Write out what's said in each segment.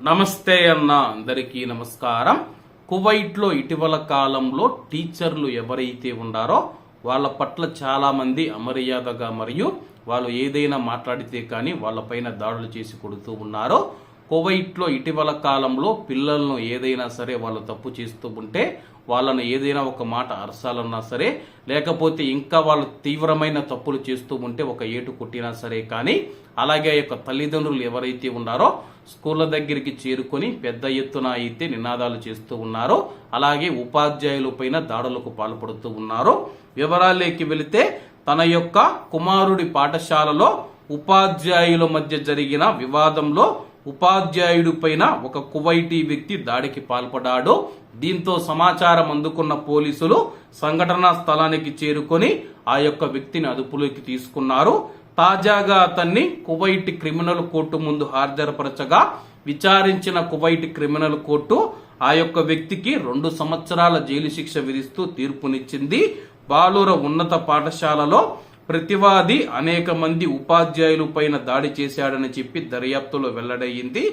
నమస్తే అన్న అందరికీ నమస్కారం. కువైట్లో ఇటీవల కాలంలో టీచర్లు ఎవరైతే ఉన్నారో వాళ్ళ పట్ల చాలామంది అమర్యాదగా మరియు వాళ్ళు ఏదైనా మాట్లాడితే కానీ వాళ్ళపైన దాడులు చేసి కొడుతూ ఉన్నారో కువైట్లో ఇటీవల కాలంలో పిల్లలను ఏదైనా సరే వాళ్ళు తప్పు చేస్తూ ఉంటే వాళ్ళను ఏదైనా ఒక మాట అరసాలన్నా సరే లేకపోతే ఇంకా వాళ్ళు తీవ్రమైన తప్పులు చేస్తూ ఉంటే ఒక ఏటు కొట్టినా సరే కానీ అలాగే ఆ యొక్క తల్లిదండ్రులు ఎవరైతే ఉన్నారో స్కూళ్ళ దగ్గరికి చేరుకొని పెద్ద ఎత్తున అయితే నినాదాలు చేస్తూ ఉన్నారో అలాగే ఉపాధ్యాయుల పైన దాడులకు పాల్పడుతూ ఉన్నారో వివరాల్లోకి వెళితే తన యొక్క కుమారుడి పాఠశాలలో ఉపాధ్యాయుల మధ్య జరిగిన వివాదంలో ఉపాధ్యాయుడి పైన ఒక కువైటీ వ్యక్తి దాడికి పాల్పడ్డాడు. దీంతో సమాచారం అందుకున్న పోలీసులు సంఘటనా స్థలానికి చేరుకొని ఆ యొక్క వ్యక్తిని అదుపులోకి తీసుకున్నారు. తాజాగా అతన్ని కువైట్ క్రిమినల్ కోర్టు ముందు హాజరుపరచగా విచారించిన కువైట్ క్రిమినల్ కోర్టు ఆ యొక్క వ్యక్తికి రెండు సంవత్సరాల జైలు శిక్ష విధిస్తూ తీర్పునిచ్చింది. బాలూర ఉన్నత పాఠశాలలో ప్రతివాది అనేక మంది ఉపాధ్యాయుల పైన దాడి చేశాడని చెప్పి దర్యాప్తులో వెల్లడయ్యింది.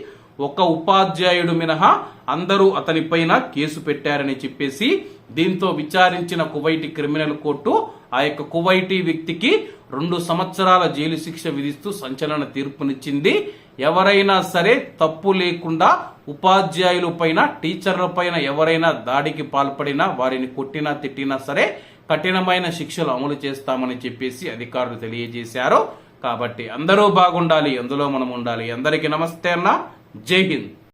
ఒక ఉపాధ్యాయుడు మినహా అందరూ అతనిపైన కేసు పెట్టారని చెప్పేసి దీంతో విచారించిన కువైటి క్రిమినల్ కోర్టు ఆ యొక్క కువైటీ వ్యక్తికి రెండు సంవత్సరాల జైలు శిక్ష విధిస్తూ సంచలన తీర్పునిచ్చింది. ఎవరైనా సరే తప్పు లేకుండా ఉపాధ్యాయుల పైన టీచర్ల పైన ఎవరైనా దాడికి పాల్పడినా వారిని కొట్టినా తిట్టినా సరే కఠినమైన శిక్షలు అమలు చేస్తామని చెప్పేసి అధికారులు తెలియజేశారు. కాబట్టి అందరూ బాగుండాలి అందులో మనం ఉండాలి. అందరికీ నమస్తే అన్న. జై హింద్.